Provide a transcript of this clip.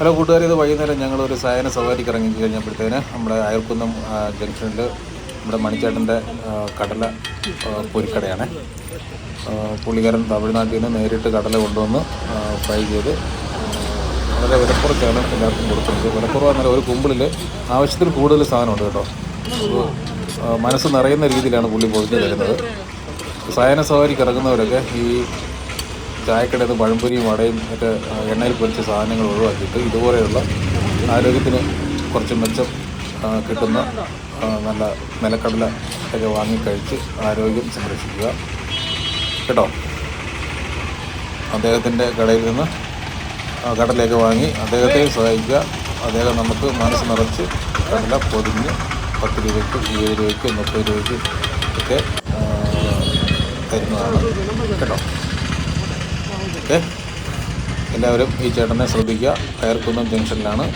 Hello കൂട്ടുകാർ ഇത് വൈകുന്നേരം ഞങ്ങൾ ഒരു സായന സവാരിക്ക് ഇറങ്ങി കഴിഞ്ഞപ്പോഴത്തേന് നമ്മുടെ അയർക്കുന്നം ആ, ജംഗ്ഷനിൽ നമ്മുടെ മണിച്ചേട്ടന്റെ കടല പൊരിക്കടയാണ്. പുള്ളിക്കാരൻ തമിഴ്നാട്ടിൽ നിന്ന് നേരിട്ട് കടല കൊണ്ടുവന്ന് ഫ്രൈ ചെയ്ത് വളരെ വിലക്കുറച്ചാണ് എല്ലാവർക്കും കൊടുക്കുന്നത് വിലക്കുറവെന്നല്ല ഒരു കുമ്പിളിൽ ആവശ്യത്തിൽ കൂടുതൽ സാധനമുണ്ട് കേട്ടോ. മനസ്സ് നിറയുന്ന രീതിയിലാണ് പുള്ളി പൊതിഞ്ഞ് തരുന്നത്. സായന സവാരിക്ക് ഇറങ്ങുന്നവരൊക്കെ ഈ ചായക്കടയിൽ പഴംപൊരിയും വടയും ഒക്കെ എണ്ണയിൽ പൊരിച്ച സാധനങ്ങൾ ഒഴിവാക്കിയിട്ട് ഇതുപോലെയുള്ള ആരോഗ്യത്തിന് കുറച്ച് മെച്ചം കിട്ടുന്ന നല്ല നിലക്കടല ഒക്കെ വാങ്ങി കഴിച്ച് ആരോഗ്യം സംരക്ഷിക്കുക. കേട്ടോ? അദ്ദേഹത്തിന്റെ കടയിൽ നിന്ന് കടലയൊക്കെ വാങ്ങി അദ്ദേഹത്തെ സഹായിക്കുക. അദ്ദേഹം നമുക്ക് മനസ്സ് നിറച്ച് കടല പൊതിഞ്ഞ് പത്ത് രൂപയ്ക്കും ഇരുപത് രൂപയ്ക്കും മുപ്പത് രൂപയ്ക്കും ഒക്കെ തരുന്നതാണ്. കേട്ടോ? ഓക്കെ എല്ലാവരും ഈ ചേട്ടനെ ശ്രദ്ധിക്കുക കയർക്കുന്നം ജംഗ്ഷനിലാണ്